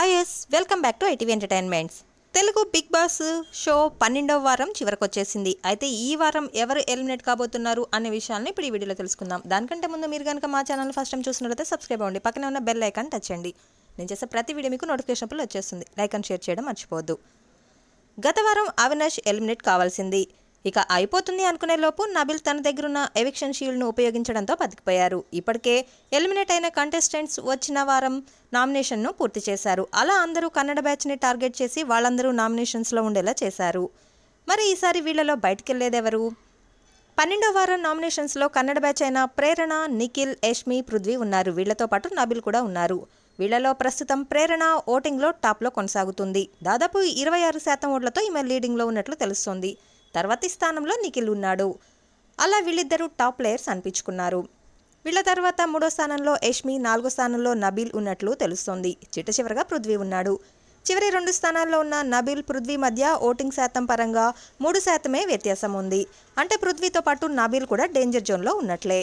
Hi yes welcome back to ITV entertainments Telugu Bigg Boss show పన్నెండవ వారం చివరకు వచ్చేసింది. అయితే ఈ వారం ఎవరు ఎలిమినేట్ కాబోతున్నారు అనే విషయాలను ఇప్పుడు ఈ వీడియోలో తెలుసుకుందాం. దానికంటే ముందు మీరు కనుక మా ఛానల్ ఫస్ట్ టైం చూసినట్లయితే సబ్స్క్రైబ్ అవ్వండి. పక్కనే ఉన్న బెల్ ఐకాన్ టచ్ చేయండి. నేను చేసే ప్రతి వీడియో మీకు నోటిఫికేషన్ వచ్చేస్తుంది. లైక్ అండ్ షేర్ చేయడం మర్చిపోవద్దు. గత వారం అవినాష్ ఎలిమినేట్ కావాల్సింది. ఇక అయిపోతుంది అనుకునే లోపు నబిల్ తన దగ్గరున్న ఎవిక్షన్ షీల్డ్ను ఉపయోగించడంతో బతికిపోయారు. ఇప్పటికే ఎలిమినేట్ అయిన కంటెస్టెంట్స్ వచ్చిన వారం నామినేషన్ను పూర్తి చేశారు. అలా అందరూ కన్నడ బ్యాచ్ని టార్గెట్ చేసి వాళ్ళందరూ నామినేషన్స్లో ఉండేలా చేశారు. మరి ఈసారి వీళ్ళలో బయటకెళ్ళేదెవరు? పన్నెండో వారం నామినేషన్స్లో కన్నడ బ్యాచ్ అయిన ప్రేరణ నిఖిల్ యష్మి పృథ్వీ ఉన్నారు. వీళ్ళతో పాటు నబిల్ కూడా ఉన్నారు. వీళ్ళలో ప్రస్తుతం ప్రేరణ ఓటింగ్లో టాప్లో కొనసాగుతుంది. దాదాపు ఇరవై ఆరు శాతం ఓట్లతో ఈమె లీడింగ్లో ఉన్నట్లు తెలుస్తోంది. తర్వాతి స్థానంలో నిఖిల్ ఉన్నాడు. అలా వీళ్ళిద్దరూ టాప్ ప్లేయర్స్ అనిపించుకున్నారు. వీళ్ళ తర్వాత మూడో స్థానంలో యష్మి నాలుగో స్థానంలో నబీల్ ఉన్నట్లు తెలుస్తోంది. చిట్ట చివరగా పృథ్వీ ఉన్నాడు. చివరి రెండు స్థానాల్లో ఉన్న నబీల్ పృథ్వీ మధ్య ఓటింగ్ శాతం పరంగా మూడు శాతమే వ్యత్యాసం ఉంది. అంటే పృథ్వీతో పాటు నబీల్ కూడా డేంజర్ జోన్లో ఉన్నట్లే.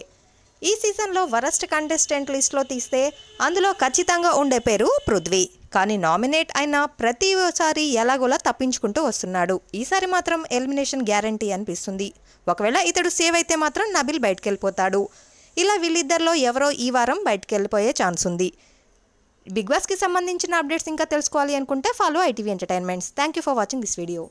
ఈ సీజన్లో వరస్ట్ కంటెస్టెంట్ లిస్ట్లో తీస్తే అందులో ఖచ్చితంగా ఉండే పేరు పృథ్వీ. కానీ నామినేట్ అయిన ప్రతిసారి ఎలాగోలా తప్పించుకుంటూ వస్తున్నాడు. ఈసారి మాత్రం ఎలిమినేషన్ గ్యారంటీ అనిపిస్తుంది. ఒకవేళ ఇతడు సేవ్ అయితే మాత్రం నబిల్ బయటకు వెళ్ళిపోతాడు ఇలా వీళ్ళిద్దరిలో ఎవరో ఈ వారం బయటకు వెళ్ళిపోయే ఛాన్స్ ఉంది. బిగ్ బాస్కి సంబంధించిన అప్డేట్స్ ఇంకా తెలుసుకోవాలి అనుకుంటే follow ITV entertainments. Thank you for watching this video.